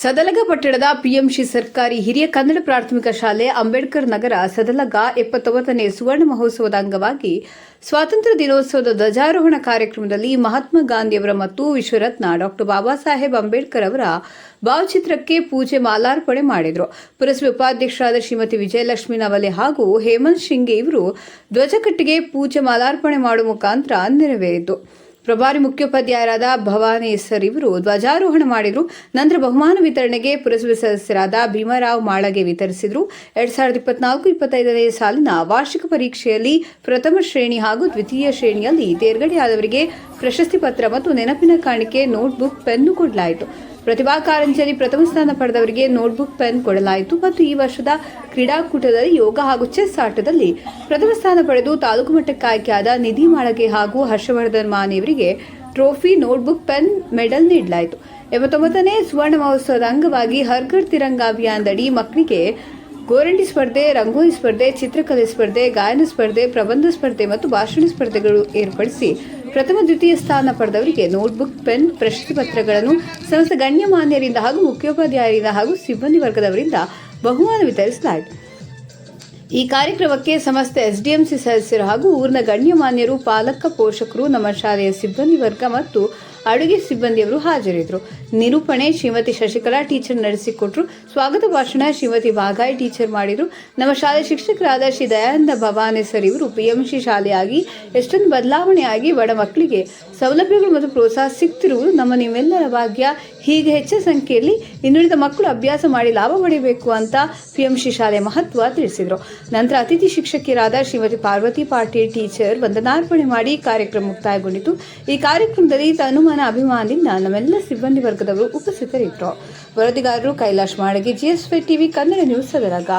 ಸದಲಗ ಪಟ್ಟಣದ ಪಿಎಂಶಿ ಸರ್ಕಾರಿ ಹಿರಿಯ ಕನ್ನಡ ಪ್ರಾಥಮಿಕ ಶಾಲೆ ಅಂಬೇಡ್ಕರ್ ನಗರ ಸದಲಗ ಎಪ್ಪತ್ತೊಂಬತ್ತನೇ ಸುವರ್ಣ ಮಹೋತ್ಸವದ ಅಂಗವಾಗಿ ಸ್ವಾತಂತ್ರ್ಯ ದಿನೋತ್ಸವದ ಧ್ವಜಾರೋಹಣ ಕಾರ್ಯಕ್ರಮದಲ್ಲಿ ಮಹಾತ್ಮ ಗಾಂಧಿಯವರ ಮತ್ತು ವಿಶ್ವರತ್ನ ಡಾಕ್ಟರ್ ಬಾಬಾ ಸಾಹೇಬ್ ಅಂಬೇಡ್ಕರ್ ಅವರ ಭಾವಚಿತ್ರಕ್ಕೆ ಪೂಜೆ ಮಾಲಾರ್ಪಣೆ ಮಾಡಿದರು. ಪುರಸಭೆ ಉಪಾಧ್ಯಕ್ಷರಾದ ಶ್ರೀಮತಿ ವಿಜಯಲಕ್ಷ್ಮಿ ನವಲೆ ಹಾಗೂ ಹೇಮಂತ್ ಶಿಂಗೆ ಇವರು ಧ್ವಜಕಟ್ಟಿಗೆ ಪೂಜೆ ಮಾಲಾರ್ಪಣೆ ಮಾಡುವ ಮುಖಾಂತರ ನೆರವೇರಿತು. ಪ್ರಭಾರಿ ಮುಖ್ಯೋಪಾಧ್ಯಾಯರಾದ ಭವಾನಿ ಸರ್ ಇವರು ಧ್ವಜಾರೋಹಣ ಮಾಡಿದರು. ನಂತರ ಬಹುಮಾನ ವಿತರಣೆಗೆ ಪುರಸಭೆ ಸದಸ್ಯರಾದ ಭೀಮರಾವ್ ಮಾಳಗೆ ವಿತರಿಸಿದರು. ಎರಡ್ ಸಾವಿರದ ಇಪ್ಪತ್ನಾಲ್ಕು ಇಪ್ಪತ್ತೈದನೇ ಸಾಲಿನ ವಾರ್ಷಿಕ ಪರೀಕ್ಷೆಯಲ್ಲಿ ಪ್ರಥಮ ಶ್ರೇಣಿ ಹಾಗೂ ದ್ವಿತೀಯ ಶ್ರೇಣಿಯಲ್ಲಿ ತೇರ್ಗಡೆಯಾದವರಿಗೆ ಪ್ರಶಸ್ತಿ ಪತ್ರ ಮತ್ತು ನೆನಪಿನ ಕಾಣಿಕೆ, ನೋಟ್ಬುಕ್, ಪೆನ್ನು ಕೊಡಲಾಯಿತು. ಪ್ರತಿಭಾ ಕಾರಂಜಿಯಲ್ಲಿ ಪ್ರಥಮ ಸ್ಥಾನ ಪಡೆದವರಿಗೆ ನೋಟ್ಬುಕ್ ಪೆನ್ ಕೊಡಲಾಯಿತು ಮತ್ತು ಈ ವರ್ಷದ ಕ್ರೀಡಾಕೂಟದಲ್ಲಿ ಯೋಗ ಹಾಗೂ ಚೆಸ್ ಆಟದಲ್ಲಿ ಪ್ರಥಮ ಸ್ಥಾನ ಪಡೆದು ತಾಲೂಕು ಮಟ್ಟಕ್ಕೆ ಆಯ್ಕೆಯಾದ ನಿಧಿ ಮಾಳಗೆ ಹಾಗೂ ಹರ್ಷವರ್ಧನ್ ಮಾನೆಯವರಿಗೆ ಟ್ರೋಫಿ, ನೋಟ್ಬುಕ್ ಪೆನ್, ಮೆಡಲ್ ನೀಡಲಾಯಿತು. ಎಂಬತ್ತೊಂಬತ್ತನೇ ಸುವರ್ಣ ಮಹೋತ್ಸವದ ಅಂಗವಾಗಿ ಹರ್ಘರ್ ತಿರಂಗ ಅಭಿಯಾನದಡಿ ಮಕ್ಕಳಿಗೆ ಗೋರಂಡಿ ಸ್ಪರ್ಧೆ, ರಂಗೋಲಿ ಸ್ಪರ್ಧೆ, ಚಿತ್ರಕಲೆ ಸ್ಪರ್ಧೆ, ಗಾಯನ ಸ್ಪರ್ಧೆ, ಪ್ರಬಂಧ ಸ್ಪರ್ಧೆ ಮತ್ತು ಭಾಷಣ ಸ್ಪರ್ಧೆಗಳು ಏರ್ಪಡಿಸಿ ಪ್ರಥಮ ದ್ವಿತೀಯ ಸ್ಥಾನ ಪಡೆದವರಿಗೆ ನೋಟ್ಬುಕ್, ಪೆನ್, ಪ್ರಶಸ್ತಿ ಪತ್ರಗಳನ್ನು ಸಂಸ್ಥೆ ಗಣ್ಯಮಾನ್ಯರಿಂದ ಹಾಗೂ ಮುಖ್ಯೋಪಾಧ್ಯಾಯರಿಂದ ಹಾಗೂ ಸಿಬ್ಬಂದಿ ವರ್ಗದವರಿಂದ ಬಹುಮಾನ ವಿತರಿಸಲಾಯಿತು. ಈ ಕಾರ್ಯಕ್ರಮಕ್ಕೆ ಸಮಸ್ತ ಎಸ್ಡಿಎಂಸಿ ಸದಸ್ಯರು ಹಾಗೂ ಊರಿನ ಗಣ್ಯಮಾನ್ಯರು, ಪಾಲಕ ಪೋಷಕರು, ನಮ್ಮ ಶಾಲೆಯ ಸಿಬ್ಬಂದಿ ವರ್ಗ ಮತ್ತು ಅಡುಗೆ ಸಿಬ್ಬಂದಿಯವರು ಹಾಜರಿದ್ದರು. ನಿರೂಪಣೆ ಶ್ರೀಮತಿ ಶಶಿಕಲಾ ಟೀಚರ್ ನಡೆಸಿಕೊಟ್ರು. ಸ್ವಾಗತ ಭಾಷಣ ಶ್ರೀಮತಿ ಬಾಗಾಯಿ ಟೀಚರ್ ಮಾಡಿದರು. ನಮ್ಮ ಶಾಲೆ ಶಿಕ್ಷಕರಾದ ಶ್ರೀ ದಯಾನಂದ ಭವಾನೆ ಸರ್ ಇವರು ಪಿಎಂಸಿ ಶಾಲೆಯಾಗಿ, ಎಷ್ಟೊಂದು ಬದಲಾವಣೆಯಾಗಿ ಬಡ ಮಕ್ಕಳಿಗೆ ಸೌಲಭ್ಯಗಳು ಮತ್ತು ಪ್ರೋತ್ಸಾಹ ಸಿಗ್ತಿರುವುದು ನಮ್ಮ ನಿಮ್ಮೆಲ್ಲರ ಭಾಗ್ಯ. ಹೀಗೆ ಹೆಚ್ಚಿನ ಸಂಖ್ಯೆಯಲ್ಲಿ ಇನ್ನುಳಿದ ಮಕ್ಕಳು ಅಭ್ಯಾಸ ಮಾಡಿ ಲಾಭ ಪಡೆಯಬೇಕು ಅಂತ ಪಿಎಂಸಿ ಶಾಲೆ ಮಹತ್ವ ತಿಳಿಸಿದರು. ನಂತರ ಅತಿಥಿ ಶಿಕ್ಷಕಿಯರಾದ ಶ್ರೀಮತಿ ಪಾರ್ವತಿ ಪಾಟೀಲ್ ಟೀಚರ್ ವಂದನಾರ್ಪಣೆ ಮಾಡಿ ಕಾರ್ಯಕ್ರಮ ಮುಕ್ತಾಯಗೊಂಡಿತು. ಈ ಕಾರ್ಯಕ್ರಮದಲ್ಲಿ ತನುಮಾನ ಅಭಿಮಾನದಿಂದ ನಮ್ಮೆಲ್ಲ ಸಿಬ್ಬಂದಿ ವರ್ಗದವರು ಉಪಸ್ಥಿತರಿದ್ದರು. ವರದಿಗಾರರು Kailash Madagi GSY TV Kannada news ಸದರಗ